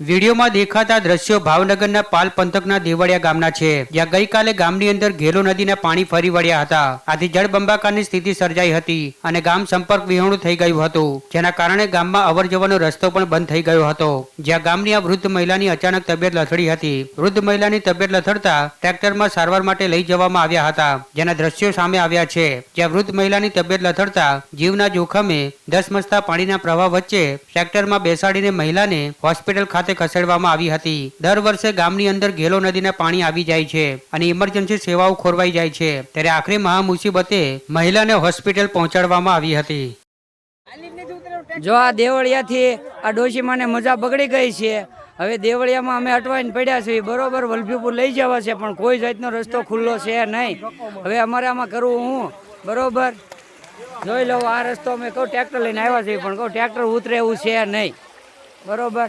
વિડીયોમાં દેખાતા દ્રશ્યો ભાવનગરના પાલ પંથકના દેવળિયા ગામના છે. જ્યાં ગઈકાલે ગામની અંદર ઘેલો નદીના પાણી ફરી વળ્યા હતા. આથી જળબંબાકારની સ્થિતિ સર્જાઈ હતી અને ગામ સંપર્ક વિહોણું થઈ ગયું હતું. જેના કારણે ગામમાં અવર જવરનો રસ્તો પણ બંધ થઈ ગયો હતો. જ્યાં ગામની આ વૃદ્ધ મહિલાની અચાનક તબિયત લથડી હતી. વૃદ્ધ મહિલાની તબિયત લથડતા ટ્રેક્ટરમાં સારવાર માટે લઈ જવામાં આવ્યા હતા. જેના દ્રશ્યો સામે આવ્યા છે. જ્યાં વૃદ્ધ મહિલાની તબિયત લથડતા જીવના જોખમે ધસમસતા પાણીના પ્રવાહ વચ્ચે ટ્રેક્ટરમાં બેસાડીને મહિલાને હોસ્પિટલ ખાતે ખસેડવામાં આવી હતી. દર વર્ષે ગામની અંદર ઘેલો નદીના પાણી આવી જાય છે અને ઇમરજન્સી સેવાઓ ખોરવાઈ જાય છે. ત્યારે આખરી મહા મુસીબતે મહિલાને હોસ્પિટલ પહોંચાડવામાં આવી હતી. જો આ દેવળિયાથી આ ડોશીમાને મજા બગડી ગઈ છે. હવે દેવળિયામાં અમે અટવાઈને પડ્યા છીએ. બરોબર, વલભીપુર લઈ જવા છે, પણ કોઈ જાતનો રસ્તો ખુલ્લો છે નહીં. હવે અમારે આમાં કરવું હું? બરોબર. જોઈ લો આ રસ્તો અમે કહું ટ્રેક્ટર લઈને આવ્યા છીએ, પણ કહું ટ્રેક્ટર ઉતરે એવું છે નહીં. બરોબર.